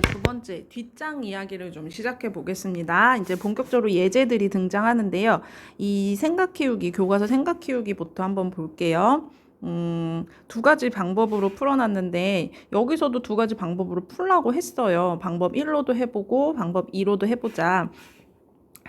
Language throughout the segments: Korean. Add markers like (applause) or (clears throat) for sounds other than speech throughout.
두 번째 뒷장 이야기를 좀 시작해 보겠습니다. 이제 본격적으로 예제들이 등장하는데요. 이 생각 키우기 교과서 생각 키우기부터 한번 볼게요. 음, 두 가지 방법으로 풀어놨는데 여기서도 두 가지 방법으로 풀라고 했어요. 방법 1로도 해보고 방법 2로도 해보자.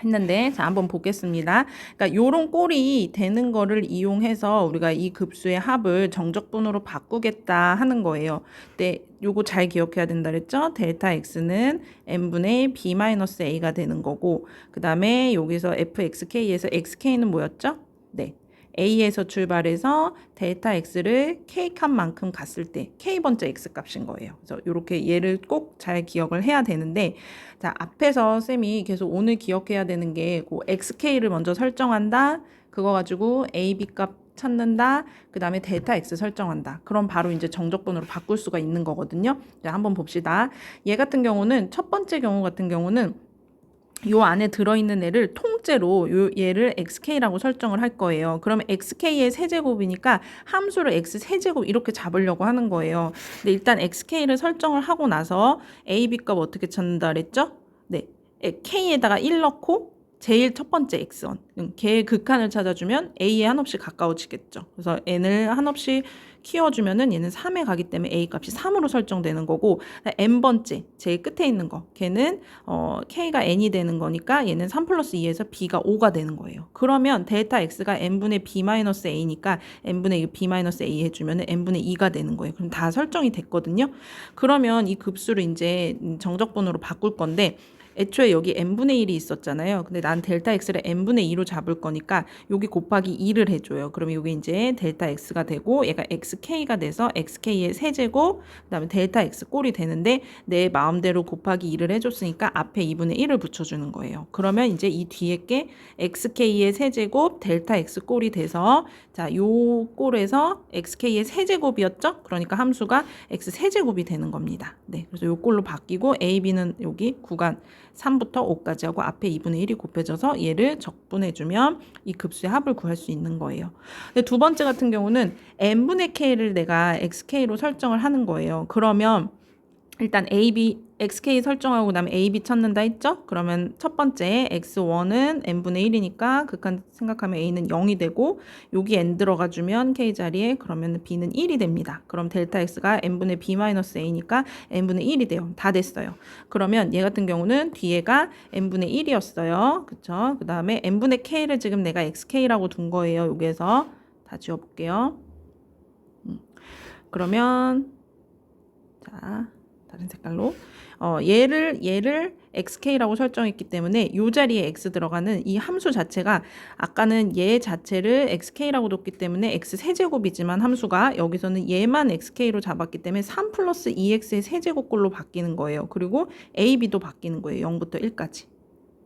했는데 자 한번 보겠습니다. 그러니까 요런 꼴이 되는 거를 이용해서 우리가 이 급수의 합을 정적분으로 바꾸겠다 하는 거예요. 근데 요거 잘 기억해야 된다 그랬죠? 델타 x는 n분의 b 마이너스 a가 되는 거고 그다음에 여기서 fxk에서 xk는 뭐였죠? 네. A에서 출발해서 델타 x를 k 값만큼 갔을 때 k 번째 x 값인 거예요. 그래서 이렇게 얘를 꼭 잘 기억을 해야 되는데 자 앞에서 쌤이 계속 오늘 기억해야 되는 게 그 xk를 먼저 설정한다. 그거 가지고 a b 값 찾는다. 그 다음에 델타 x 설정한다. 그럼 바로 이제 정적분으로 바꿀 수가 있는 거거든요. 자, 한번 봅시다. 얘 같은 경우는 첫 번째 경우 같은 경우는 요 안에 들어있는 애를 통째로 요 얘를 xk라고 설정을 할 거예요. 그러면 xk의 세제곱이니까 함수를 x 세제곱 이렇게 잡으려고 하는 거예요. 근데 일단 xk를 설정을 하고 나서 a, b 값 어떻게 찾는다 그랬죠? 네. k에다가 1 넣고 제일 첫 번째 x원 걔의 극한을 찾아주면 a에 한없이 가까워지겠죠. 그래서 n을 한없이 키워주면은 얘는 3에 가기 때문에 a 값이 3으로 설정되는 거고 n 번째 제일 끝에 있는 거 걔는 어, k가 n이 되는 거니까 얘는 3 플러스 2에서 b가 5가 되는 거예요. 그러면 델타 x가 n분의 b 마이너스 a니까 n분의 b 마이너스 a 해주면은 n분의 2가 되는 거예요. 그럼 다 설정이 됐거든요. 그러면 이 급수를 이제 정적분으로 바꿀 건데 애초에 여기 n분의 1이 있었잖아요. 근데 난 델타 x를 n분의 2로 잡을 거니까 여기 곱하기 2를 해줘요. 그러면 여기 이제 델타 x가 되고 얘가 xk가 돼서 xk의 세제곱 그다음에 델타 x 꼴이 되는데 내 마음대로 곱하기 2를 해줬으니까 앞에 2분의 1을 붙여주는 거예요. 그러면 이제 이 뒤에 게 xk의 세제곱 델타 x 꼴이 돼서 자 요 꼴에서 xk의 세제곱이었죠? 그러니까 함수가 x 세제곱이 되는 겁니다. 네, 그래서 요 꼴로 바뀌고 a, b는 여기 구간 3부터 5까지 하고 앞에 2분의 1이 곱해져서 얘를 적분해주면 이 급수의 합을 구할 수 있는 거예요. 근데 두 번째 같은 경우는 n분의 k를 내가 xk로 설정을 하는 거예요. 그러면 일단 a, b, xk 설정하고 그다음에 a, b 찾는다 했죠? 그러면 첫 번째 x1은 n분의 1이니까 극한 생각하면 a는 0이 되고 여기 n 들어가 주면 k 자리에 그러면 b는 1이 됩니다. 그럼 델타 x가 n분의 b 마이너스 a니까 n분의 1이 돼요. 다 됐어요. 그러면 얘 같은 경우는 뒤에가 n분의 1이었어요. 그쵸? 그 다음에 n분의 k를 지금 내가 xk라고 둔 거예요. 여기에서 다 지워볼게요. 음. 그러면 자 다른 색깔로 어, 얘를 얘를 xk라고 설정했기 때문에 이 자리에 x 들어가는 이 함수 자체가 아까는 얘 자체를 xk라고 뒀기 때문에 x 세제곱이지만 함수가 여기서는 얘만 xk로 잡았기 때문에 3 플러스 2x의 세제곱꼴로 바뀌는 거예요. 그리고 a, b도 바뀌는 거예요. 0부터 1까지.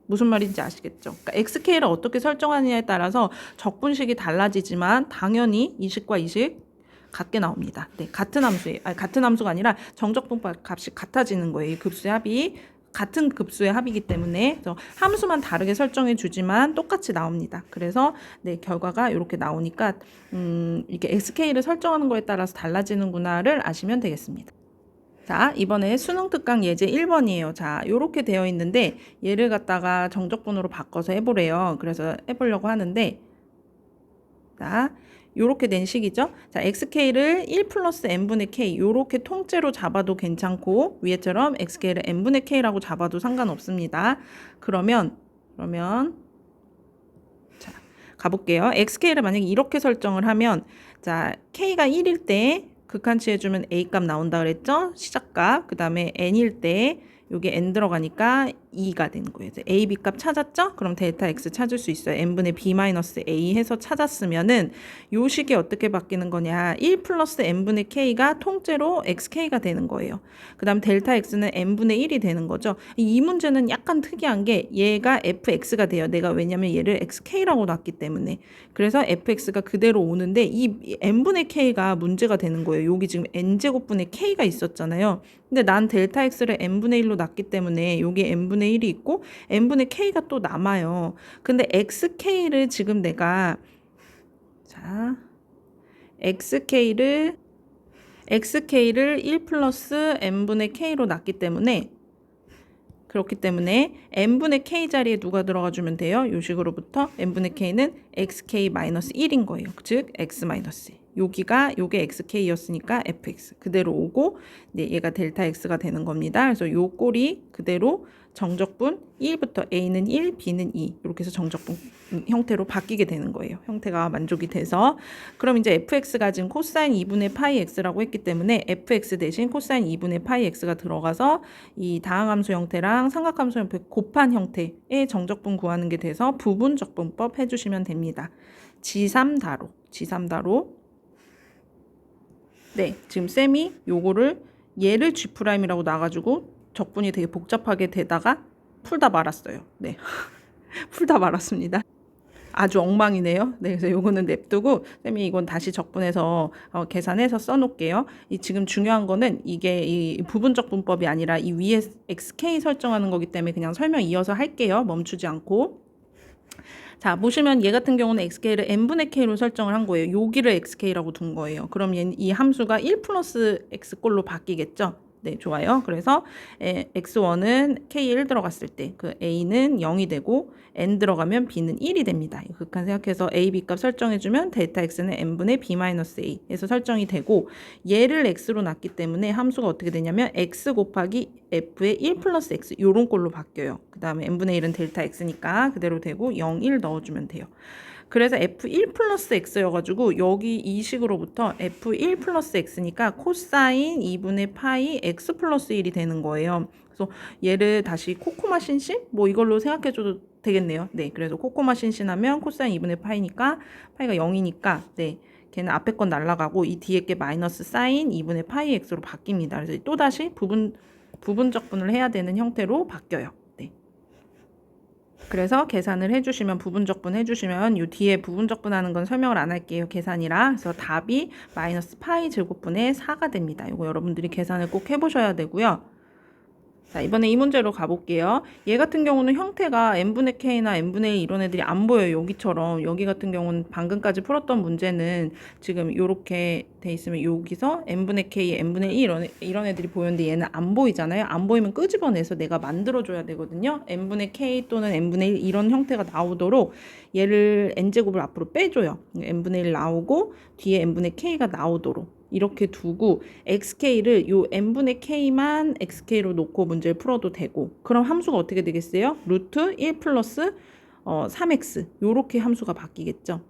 무슨 말인지 아시겠죠? 그러니까 xk를 어떻게 설정하느냐에 따라서 적분식이 달라지지만 당연히 이식과 이식 같게 나옵니다. 네, 같은 함수에 아니, 같은 함수가 아니라 정적분 값이 같아지는 거예요. 이 급수의 합이 같은 급수의 합이기 때문에 함수만 다르게 설정해 주지만 똑같이 나옵니다. 그래서 네, 결과가 이렇게 나오니까 음, 이게 xk를 설정하는 거에 따라서 달라지는구나를 아시면 되겠습니다. 자, 이번에 수능 특강 예제 1번이에요. 자, 요렇게 되어 있는데 얘를 갖다가 정적분으로 바꿔서 해 보래요. 그래서 해 보려고 하는데 자, 요렇게 된 식이죠. 자, xk를 1 플러스 n분의 k 요렇게 통째로 잡아도 괜찮고 위에처럼 xk를 n분의 k라고 잡아도 상관없습니다. 그러면 그러면 자, 가볼게요. xk를 만약에 이렇게 설정을 하면 자, k가 1일 때 극한치 해주면 a 값 나온다 그랬죠? 시작값. 그 다음에 n일 때 요게 n 들어가니까 2가 되는 거예요. a, b 값 찾았죠? 그럼 델타 x 찾을 수 있어요. n분의 b 마이너스 a 해서 찾았으면은 요 식이 어떻게 바뀌는 거냐? 1 플러스 n분의 k가 통째로 xk가 되는 거예요. 그 다음 델타 x는 n분의 1이 되는 거죠. 이 문제는 약간 특이한 게 얘가 fx가 돼요. 내가 왜냐면 얘를 xk라고 놨기 때문에. 그래서 fx가 그대로 오는데 이 n분의 k가 문제가 되는 거예요. 여기 지금 n제곱분의 k가 있었잖아요. 근데 난 델타 x를 n분의 1로 놨기 때문에 여기 n분의 1이 있고 n분의 k가 또 남아요. 근데 xk를 지금 내가 자 xk를 xk를 1 플러스 n분의 k로 놨기 때문에 그렇기 때문에 n분의 k 자리에 누가 들어가 주면 돼요? 요 식으로부터 n분의 k는 xk 마이너스 1인 거예요. 즉 x 마이너스 1. 여기가 요게 xk였으니까 fx 그대로 오고 네, 얘가 델타 x가 되는 겁니다. 그래서 요 꼴이 그대로 정적분 1부터 a는 1, b는 2 이렇게 해서 정적분 형태로 바뀌게 되는 거예요. 형태가 만족이 돼서 그럼 이제 fx가 지금 코사인 2분의 파이 x라고 했기 때문에 fx 대신 코사인 2분의 파이 x가 들어가서 이 다항함수 형태랑 삼각함수 형태 곱한 형태의 정적분 구하는 게 돼서 부분적분법 해주시면 됩니다. G3다로, G3다로. 네, 지금 쌤이 요거를 얘를 G'이라고 놔가지고 적분이 되게 복잡하게 되다가 풀다 말았어요. 네. (laughs) 풀다 말았습니다. 아주 엉망이네요. 네, 그래서 요거는 냅두고 쌤이 이건 다시 적분해서 어, 계산해서 써놓을게요. 이 지금 중요한 거는 이게 이 부분적 분법이 아니라 이 위에 xk 설정하는 거기 때문에 그냥 설명 이어서 할게요. 멈추지 않고. 자, 보시면 얘 같은 경우는 xk를 n분의 k로 설정을 한 거예요. 여기를 xk라고 둔 거예요. 그럼 얘, 이 함수가 1 플러스 x꼴로 바뀌겠죠? 네, 좋아요. 그래서 에, x1은 k1 들어갔을 때 그 a는 0이 되고 n 들어가면 b는 1이 됩니다. 이 극한 생각해서 a, b 값 설정해주면 델타 x는 n분의 b 마이너스 a에서 설정이 되고 얘를 x로 놨기 때문에 함수가 어떻게 되냐면 x 곱하기 f의 1 플러스 x 요런 꼴로 바뀌어요. 그 다음에 n분의 1은 델타 x니까 그대로 되고 0, 1 넣어주면 돼요. 그래서 f1 플러스 x여가지고 여기 이 식으로부터 f1 플러스 x니까 코사인 2분의 파이 x 플러스 1이 되는 거예요. 그래서 얘를 다시 코코마 신신 뭐 이걸로 생각해줘도 되겠네요. 네, 그래서 코코마 신신하면 코사인 2분의 파이니까 파이가 0이니까 네. 걔는 앞에 건 날라가고 이 뒤에 게 마이너스 사인 2분의 파이 x로 바뀝니다. 그래서 또 다시 부분 부분적분을 해야 되는 형태로 바뀌어요. 네. 그래서 계산을 해주시면 부분적분 해주시면 요 뒤에 부분적분하는 건 설명을 안 할게요. 계산이라. 그래서 답이 마이너스 파이 제곱분의 4가 됩니다. 이거 여러분들이 계산을 꼭 해보셔야 되고요 자 이번에 이 문제로 가볼게요. 얘 같은 경우는 형태가 n분의 k나 n분의 1 이런 애들이 안 보여요 여기처럼. 여기 같은 경우는 방금까지 풀었던 문제는 지금 요렇게 돼 있으면 여기서 n분의 k, n분의 1 이런, 이런 애들이 보였는데 얘는 안 보이잖아요. 안 보이면 끄집어내서 내가 만들어줘야 되거든요. n분의 k 또는 n분의 1 이런 형태가 나오도록 얘를 n제곱을 앞으로 빼줘요. n분의 1 나오고 뒤에 n분의 k가 나오도록 이렇게 두고 xk를 요 n분의 k만 xk로 놓고 문제를 풀어도 되고 그럼 함수가 어떻게 되겠어요? 루트 1 플러스 어, 3x 요렇게 함수가 바뀌겠죠.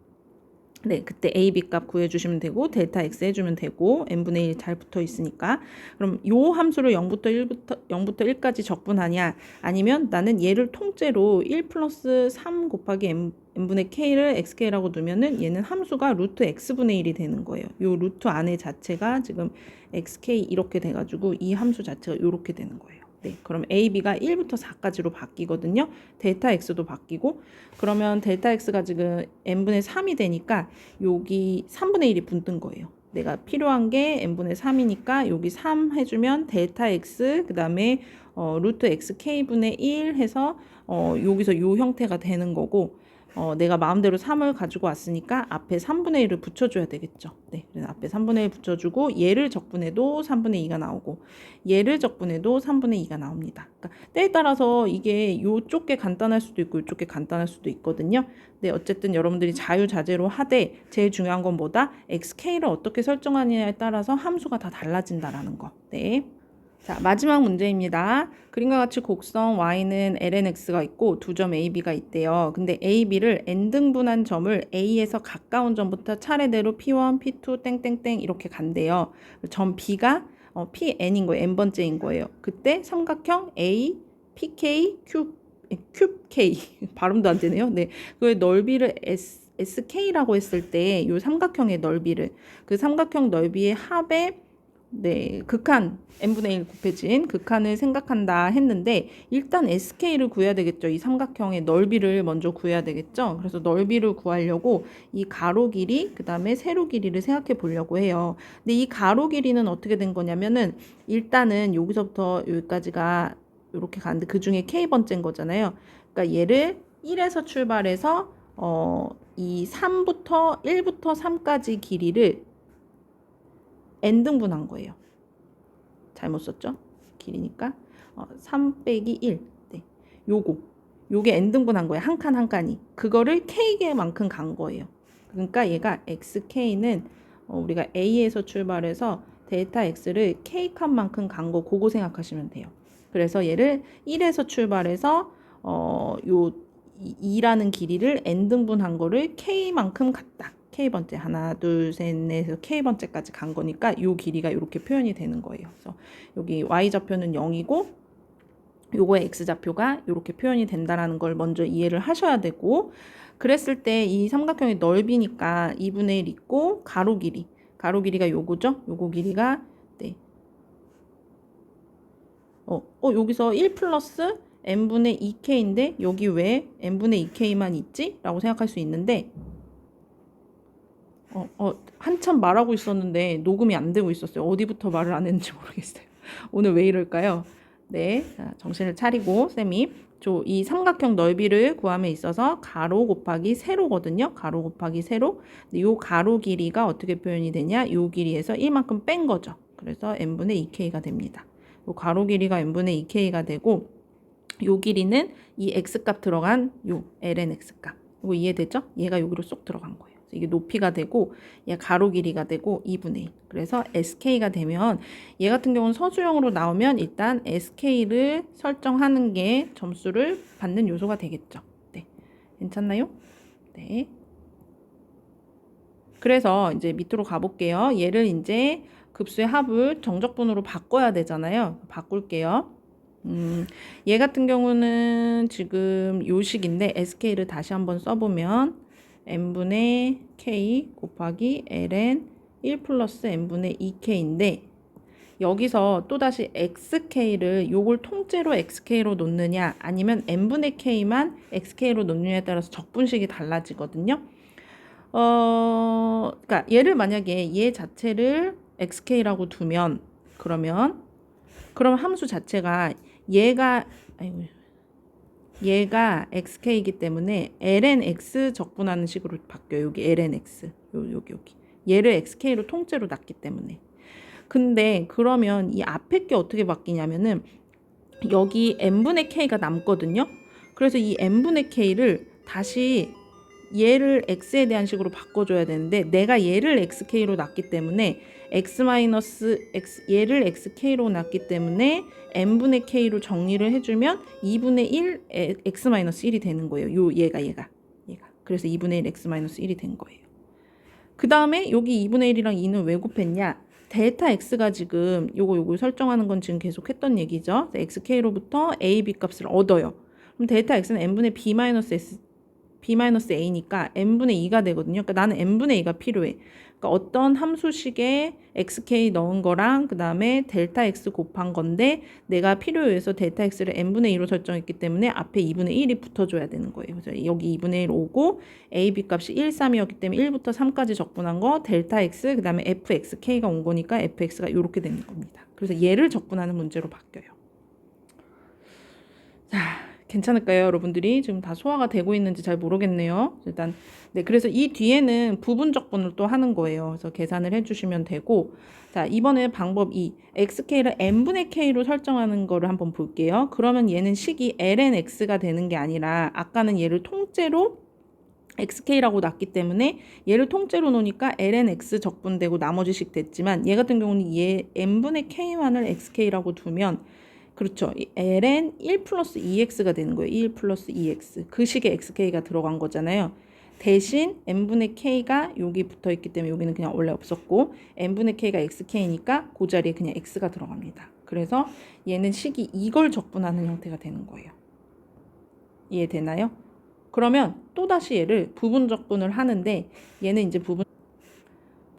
네, 그때 a, b 값 구해주시면 되고 델타 x 해주면 되고 n분의 1 잘 붙어 있으니까 그럼 요 함수를 0부터 1부터 0부터 1까지 적분하냐 아니면 나는 얘를 통째로 1 플러스 3 곱하기 n, n분의 k를 xk라고 두면은 얘는 함수가 루트 x분의 1이 되는 거예요. 요 루트 안에 자체가 지금 xk 이렇게 돼가지고 이 함수 자체가 이렇게 되는 거예요. 네, 그럼 a, b가 1부터 4까지로 바뀌거든요. 델타 x도 바뀌고 그러면 델타 x가 지금 n분의 3이 되니까 여기 3분의 1이 붙는 거예요. 내가 필요한 게 n분의 3이니까 여기 3 해주면 델타 x 그 다음에 어, 루트 xk분의 1 해서 어, 여기서 요 형태가 되는 거고 어, 내가 마음대로 3을 가지고 왔으니까 앞에 3분의 1을 붙여줘야 되겠죠. 네, 그래서 앞에 3분의 1 붙여주고 얘를 적분해도 3분의 2가 나오고 얘를 적분해도 3분의 2가 나옵니다. 그러니까 때에 따라서 이게 요쪽 게 간단할 수도 있고 요쪽 게 간단할 수도 있거든요. 네, 어쨌든 여러분들이 자유자재로 하되 제일 중요한 건 뭐다? xk를 어떻게 설정하느냐에 따라서 함수가 다 달라진다라는 거. 네. 자, 마지막 문제입니다. 그림과 같이 곡선 y는 lnx가 있고 두 점 ab가 있대요. 근데 ab를 n등분한 점을 a에서 가까운 점부터 차례대로 p1, p2, 땡땡땡 이렇게 간대요. 점 b가 어, pn인 거예요. n번째인 거예요. 그때 삼각형 a, pk, q, 큐브 k (laughs) 발음도 안 되네요. 네, 그 넓이를 s sk라고 했을 때 이 삼각형의 넓이를 그 삼각형 넓이의 합의 네, 극한 n분의 1 곱해진 극한을 생각한다 했는데 일단 sk를 구해야 되겠죠. 이 삼각형의 넓이를 먼저 구해야 되겠죠. 그래서 넓이를 구하려고 이 가로 길이 그다음에 세로 길이를 생각해 보려고 해요. 근데 이 가로 길이는 어떻게 된 거냐면은 일단은 여기서부터 여기까지가 이렇게 가는데 그 중에 k 번째인 거잖아요. 그러니까 얘를 1에서 출발해서 어, 이 3부터 1부터 3까지 길이를 n등분한 거예요. 잘못 썼죠? 길이니까 어, 3 빼기 1. 네. 요거. 요게 n등분한 거예요. 한 칸 한 칸이. 그거를 k개만큼 간 거예요. 그러니까 얘가 xk는 어, 우리가 a에서 출발해서 델타 x를 k 칸만큼 간 거 그거 생각하시면 돼요. 그래서 얘를 1에서 출발해서 어, 요 2라는 길이를 n등분한 거를 k만큼 갔다. K번째 하나 둘 셋 넷에서 k번째까지 간 거니까 요 길이가 이렇게 표현이 되는 거예요. 그래서 여기 y좌표는 0이고 요거의 x좌표가 이렇게 표현이 된다라는 걸 먼저 이해를 하셔야 되고 그랬을 때 이 삼각형의 넓이니까 2분의 1 있고 가로 길이 가로 길이가 요거죠? 요거 길이가 네. 어, 어 여기서 1 플러스 n분의 2k인데 여기 왜 n분의 2k만 있지? 라고 생각할 수 있는데 어, 어, 한참 말하고 있었는데 녹음이 안 되고 있었어요. 어디부터 말을 안 했는지 모르겠어요. (laughs) 오늘 왜 이럴까요? 네, 자, 정신을 차리고 쌤이 저이 삼각형 넓이를 구함에 있어서 가로 곱하기 세로거든요. 가로 곱하기 세로. 근데 요 가로 길이가 어떻게 표현이 되냐? 요 길이에서 1만큼 뺀 거죠. 그래서 n분의 2k가 됩니다. 요 가로 길이가 n분의 2k가 되고 요 길이는 이 x값 들어간 요 ln x값. 이거 이해되죠? 얘가 여기로 쏙 들어간 거예요. 이게 높이가 되고 얘 가로 길이가 되고 2분의 1. 그래서 sk가 되면 얘 같은 경우는 서술형으로 나오면 일단 sk를 설정하는 게 점수를 받는 요소가 되겠죠. 네. 괜찮나요? 네. 그래서 이제 밑으로 가볼게요. 얘를 이제 급수의 합을 정적분으로 바꿔야 되잖아요. 바꿀게요. 음, 얘 같은 경우는 지금 요식인데 sk를 다시 한번 써보면 n분의 k 곱하기 ln 1 플러스 n분의 2k인데 여기서 또다시 xk를 요걸 통째로 xk로 놓느냐 아니면 n분의 k만 xk로 놓느냐에 따라서 적분식이 달라지거든요. 어, 그러니까 얘를 만약에 얘 자체를 xk라고 두면 그러면 그럼 함수 자체가 얘가 아이고 얘가 xk이기 때문에 lnx 적분하는 식으로 바뀌어요. 여기 lnx. 요, 여기 여기. 얘를 xk로 통째로 놨기 때문에. 근데 그러면 이 앞에 게 어떻게 바뀌냐면은 여기 n분의 k가 남거든요. 그래서 이 n분의 k를 다시 얘를 x에 대한 식으로 바꿔줘야 되는데 내가 얘를 xk로 놨기 때문에 x 마이너스 x 얘를 xk로 놨기 때문에 n분의 k로 정리를 해주면 2분의 1 x 마이너스 1이 되는 거예요. 요 얘가 얘가 얘가 그래서 2분의 1 x 마이너스 1이 된 거예요. 그 다음에 여기 2분의 1이랑 2는 왜 곱했냐? 델타 x가 지금 요거 요거 설정하는 건 지금 계속 했던 얘기죠. xk로부터 a, b 값을 얻어요. 그럼 델타 x는 n분의 b 마이너스 s b 마이너스 a니까 n분의 2가 되거든요. 그러니까 나는 n분의 2가 필요해. 그러니까 어떤 함수식에 xk 넣은 거랑 그 다음에 델타 x 곱한 건데 내가 필요에 의해서 델타 x를 n분의 2로 설정했기 때문에 앞에 2분의 1이 붙어줘야 되는 거예요. 그래서 여기 2분의 1 오고 a, b 값이 1, 3이었기 때문에 1부터 3까지 적분한 거 델타 x 그 다음에 fxk가 온 거니까 fx가 이렇게 되는 겁니다. 그래서 얘를 적분하는 문제로 바뀌어요. 자, 괜찮을까요, 여러분들이? 지금 다 소화가 되고 있는지 잘 모르겠네요. 일단, 네, 그래서 이 뒤에는 부분적 분을 또 하는 거예요. 그래서 계산을 해 주시면 되고, 자, 이번에 방법 2. xk를 n분의 k로 설정하는 거를 한번 볼게요. 그러면 얘는 식이 lnx가 되는 게 아니라, 아까는 얘를 통째로 xk라고 놨기 때문에 얘를 통째로 놓으니까 lnx 적분되고 나머지 식 됐지만 얘 같은 경우는 얘 n분의 k만을 xk라고 두면 그렇죠. ln 1 플러스 2x가 되는 거예요. 1 플러스 2x. 그 식에 xk가 들어간 거잖아요. 대신 n분의 k가 여기 붙어 있기 때문에 여기는 그냥 원래 없었고 n분의 k가 xk니까 그 자리에 그냥 x가 들어갑니다. 그래서 얘는 식이 이걸 적분하는 형태가 되는 거예요. 이해되나요? 그러면 또다시 얘를 부분 적분을 하는데 얘는 이제 부분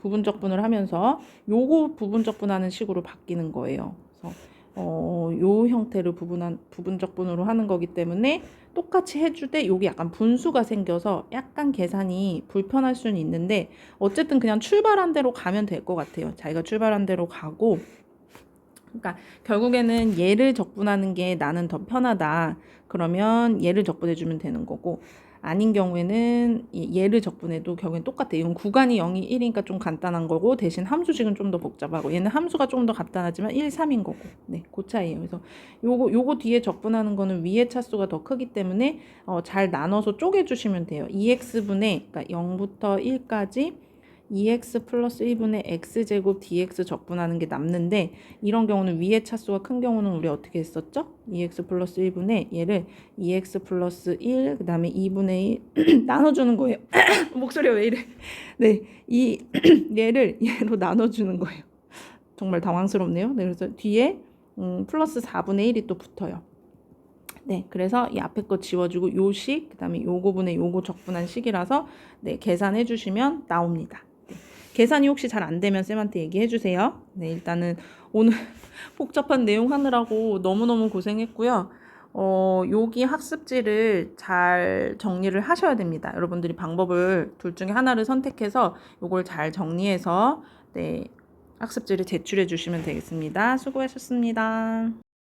부분 적분을 하면서 요거 부분 적분하는 식으로 바뀌는 거예요. 그래서 어, 요 형태를 부분한 부분 적 분으로 하는 거기 때문에 똑같이 해주되 여기 약간 분수가 생겨서 약간 계산이 불편할 수는 있는데 어쨌든 그냥 출발한 대로 가면 될 것 같아요. 자기가 출발한 대로 가고 그러니까 결국에는 얘를 적분하는 게 나는 더 편하다. 그러면 얘를 적분해 주면 되는 거고 아닌 경우에는 이 얘를 적분해도 결국엔 똑같아요. 이건 구간이 0이 1이니까 좀 간단한 거고 대신 함수식은 좀 더 복잡하고 얘는 함수가 좀 더 간단하지만 1, 3인 거고. 네, 그 차이예요. 그래서 요거 요거 뒤에 적분하는 거는 위의 차수가 더 크기 때문에 어, 잘 나눠서 쪼개 주시면 돼요. 2x분의 그러니까 0부터 1까지 2x 플러스 1분의 x제곱 dx 적분하는 게 남는데 이런 경우는 위의 차수가 큰 경우는 우리 어떻게 했었죠? 2x 플러스 1분의 얘를 2x 플러스 1 그다음에 2분의 1 (clears throat) 나눠주는 거예요. (clears throat) 목소리가 왜 이래? (laughs) 네, 이 (clears throat) 얘를 얘로 나눠주는 거예요. 정말 당황스럽네요. 네, 그래서 뒤에 음, 플러스 4분의 1이 또 붙어요. 네, 그래서 이 앞에 거 지워주고 요식 그 다음에 요거분의 요거 적분한 식이라서 네 계산해 주시면 나옵니다. 네. 계산이 혹시 잘 안 되면 쌤한테 얘기해 주세요. 네, 일단은 오늘 (laughs) 복잡한 내용 하느라고 너무너무 고생했고요. 어, 여기 학습지를 잘 정리를 하셔야 됩니다. 여러분들이 방법을 둘 중에 하나를 선택해서 요걸 잘 정리해서 네, 학습지를 제출해 주시면 되겠습니다. 수고하셨습니다.